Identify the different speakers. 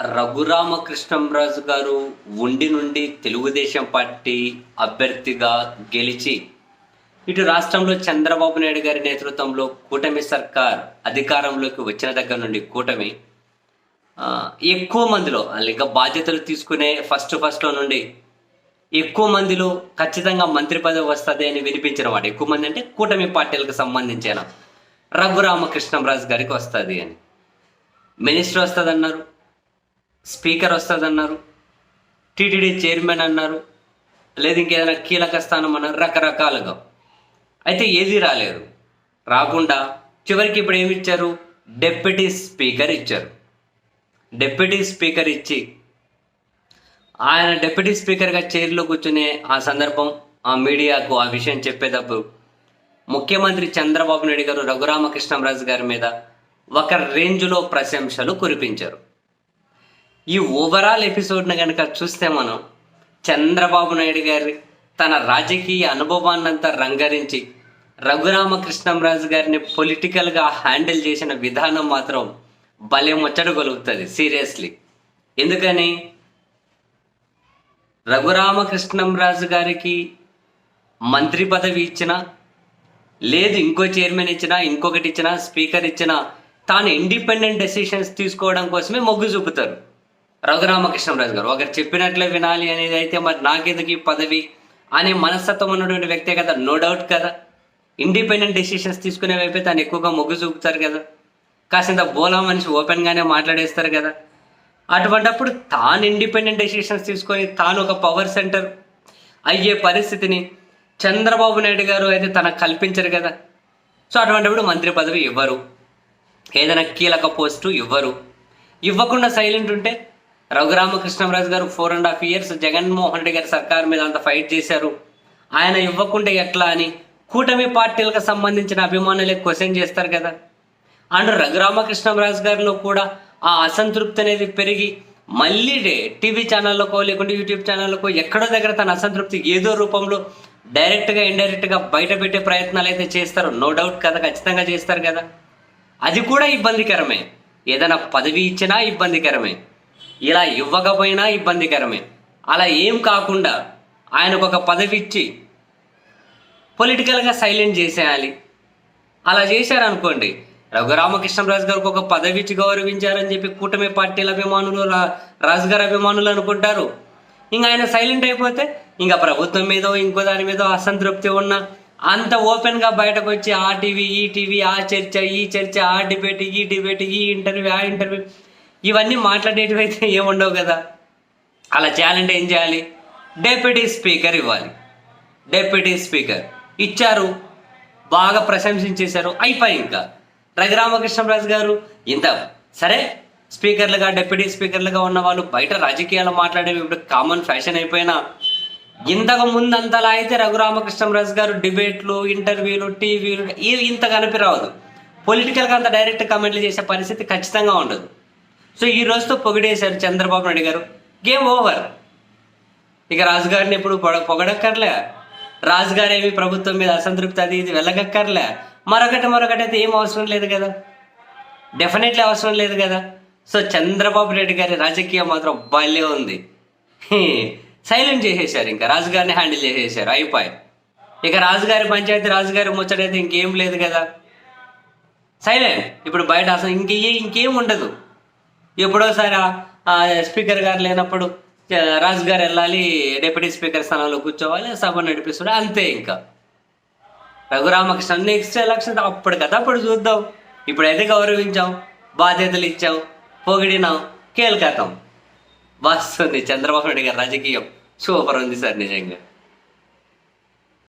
Speaker 1: రఘురామకృష్ణంరాజు గారు ఉండి నుండి తెలుగుదేశం పార్టీ అభ్యర్థిగా గెలిచి ఇటు రాష్ట్రంలో చంద్రబాబు నాయుడు గారి నేతృత్వంలో కూటమి సర్కార్ అధికారంలోకి వచ్చిన దగ్గర నుండి కూటమి ఎక్కువ మందిలో ఇంకా బాధ్యతలు తీసుకునే ఫస్ట్ ఫస్ట్లో నుండి ఎక్కువ మందిలో ఖచ్చితంగా మంత్రి పదవి వస్తుంది అని వినిపించిన వాడు. ఎక్కువ మంది అంటే కూటమి పార్టీలకు సంబంధించిన రఘురామకృష్ణంరాజు గారికి వస్తుంది అని. మినిస్టర్ వస్తుంది అన్నారు స్పీకర్ వస్తుంది అన్నారు టీటీడీ చైర్మన్ అన్నారు లేదు ఇంకేదైనా కీలక స్థానం అన్నారు రకరకాలుగా. అయితే ఏది రాలేదు. రాకుండా చివరికి ఇప్పుడు ఏమి ఇచ్చారు? డెప్యూటీ స్పీకర్ ఇచ్చారు. డెప్యూటీ స్పీకర్ ఇచ్చి ఆయన డెప్యూటీ స్పీకర్గా చైర్లో కూర్చునే ఆ సందర్భం ఆ మీడియాకు ఆ విషయం చెప్పేటప్పుడు ముఖ్యమంత్రి చంద్రబాబు నాయుడు గారు రఘురామకృష్ణంరాజు గారి మీద ఒక రేంజ్లో ప్రశంసలు కురిపించారు. ఈ ఓవరాల్ ఎపిసోడ్ని కనుక చూస్తే మనం చంద్రబాబు నాయుడు గారి తన రాజకీయ అనుభవాన్నంతా రంగరించి రఘురామకృష్ణంరాజు గారిని పొలిటికల్గా హ్యాండిల్ చేసిన విధానం మాత్రం భలే ముచ్చటగలుగుతుంది సీరియస్లీ ఎందుకని? రఘురామకృష్ణంరాజు గారికి మంత్రి పదవి ఇచ్చిన లేదు ఇంకో చైర్మన్ ఇచ్చినా ఇంకొకటి ఇచ్చినా స్పీకర్ ఇచ్చినా తాను ఇండిపెండెంట్ డెసిషన్స్ తీసుకోవడం కోసమే మొగ్గు చూపుతారు. రఘురామకృష్ణరాజు గారు. ఒకరు చెప్పినట్లే వినాలి అనేది అయితే మరి నాకెందుకు ఈ పదవి? అనే మనస్తత్వం ఉన్నటువంటి వ్యక్తే కదా నో డౌట్ కదా. ఇండిపెండెంట్ డెసిషన్స్ తీసుకునే వైపే తను ఎక్కువగా మొగ్గు చూపుతారు కదా. కాసింత బోలా మనిషి ఓపెన్గానే మాట్లాడేస్తారు కదా. అటువంటప్పుడు తాను ఇండిపెండెంట్ డెసిషన్స్ తీసుకొని తాను ఒక పవర్ సెంటర్ అయ్యే పరిస్థితిని చంద్రబాబు నాయుడు గారు అయితే తనకు కల్పించరు కదా. సో అటువంటిప్పుడు మంత్రి పదవి ఇవ్వరు. ఏదైనా కీలక పోస్టు ఇవ్వరు. ఇవ్వకుండా సైలెంట్ ఉంటే Raghuramakrishnaraju garu four and half years Jaganmohan Reddy గారి సర్కార్ మీద అంత ఫైట్ చేశారు. ఆయన ఇవ్వకుంటే ఎట్లా అని కూటమి పార్టీలకు సంబంధించిన అభిమానులే క్వశ్చన్ చేస్తారు కదా. అండ్ రఘురామకృష్ణరాజు గారిలో కూడా ఆ అసంతృప్తి అనేది పెరిగి మళ్ళీ టీవీ ఛానళ్ళకో లేకుంటే యూట్యూబ్ ఛానళ్ళకో ఎక్కడో దగ్గర తన అసంతృప్తి ఏదో రూపంలో డైరెక్ట్గా ఇండైరెక్ట్గా బయట పెట్టే ప్రయత్నాలు అయితే చేస్తారు. నో డౌట్ కదా ఖచ్చితంగా చేస్తారు కదా. అది కూడా ఇబ్బందికరమే. ఏదైనా పదవి ఇచ్చినా ఇబ్బందికరమే. ఇలా ఇవ్వకపోయినా ఇబ్బందికరమే. అలా ఏం కాకుండా ఆయనకు ఒక పదవి ఇచ్చి పొలిటికల్గా సైలెంట్ చేసేయాలి. అలా చేశారనుకోండి రఘురామకృష్ణరాజు గారికి ఒక పదవి ఇచ్చి గౌరవించారని చెప్పి కూటమి పార్టీల అభిమానులు రా రాజు గారి అభిమానులు అనుకుంటారు. ఇంకా ఆయన సైలెంట్ అయిపోతే ఇంకా ప్రభుత్వం మీదో ఇంకో దాని మీద అసంతృప్తి ఉన్న అంత ఓపెన్గా బయటకు వచ్చి ఆ టీవీ ఈ టీవీ ఆ చర్చ ఈ చర్చ ఆ డిబేట్ ఈ డిబేట్ ఈ ఇంటర్వ్యూ ఆ ఇంటర్వ్యూ ఇవన్నీ మాట్లాడేటివి అయితే ఏముండవు కదా. అలా చేయాలంటే ఏం చేయాలి? డెప్యూటీ స్పీకర్ ఇవ్వాలి. డెప్యూటీ స్పీకర్ ఇచ్చారు. బాగా ప్రశంసించేశారు. అయిపోయి ఇంకా. రఘురామకృష్ణరాజు గారు ఇంత సరే స్పీకర్లుగా డెప్యూటీ స్పీకర్లుగా ఉన్న వాళ్ళు బయట రాజకీయాలు మాట్లాడేవి ఇప్పుడు కామన్ ఫ్యాషన్ అయిపోయినా. ఇంతకు ముందు అంతలా అయితే రఘురామకృష్ణరాజు గారు డిబేట్లు ఇంటర్వ్యూలు టీవీలు ఇవి ఇంత కనిపిరావదు పొలిటికల్గా అంత డైరెక్ట్ కమెంట్లు చేసే పరిస్థితి ఖచ్చితంగా ఉండదు. సో ఈ రోజుతో పొగిడేశారు చంద్రబాబు నాయుడు గారు. గేమ్ ఓవర్ ఇక రాజుగారిని ఎప్పుడు పొగ పొగడక్కర్లే. రాజుగారు ఏమి ప్రభుత్వం మీద అసంతృప్తి అది ఇది వెళ్ళగక్కర్లే. మరొకటి మరొకటి అయితే ఏం అవసరం లేదు కదా. డెఫినెట్లీ అవసరం లేదు కదా. సో చంద్రబాబు నాయుడు గారి రాజకీయం మాత్రం భలే ఉంది. సైలెంట్ చేసేసారు ఇంకా. రాజుగారిని హ్యాండిల్ చేసేసారు అయిపోయి ఇక రాజుగారి పంచాయతీ రాజుగారి ముచ్చటైతే ఇంకేం లేదు కదా. సైలెంట్ ఇప్పుడు బయట అసలు ఇంకే ఇంకేం ఉండదు. ఎప్పుడోసారి ఆ- స్పీకర్ గారు లేనప్పుడు రాజు గారు వెళ్ళాలి డిప్యూటీ స్పీకర్ స్థానంలో కూర్చోవాలి సభ నడిపిస్తాడు అంతే ఇంకా. రఘురామకృష్ణ నెక్స్ట్ ఎలక్షన్ అప్పుడు కదా అప్పుడు చూద్దాం. ఇప్పుడైతే గౌరవించాం బాధ్యతలు ఇచ్చాం పొగిడినాం కేల్కతాం వస్తుంది చంద్రబాబు నాయుడు గారి రాజకీయం. సూపర్ ఉంది సార్ నిజంగా.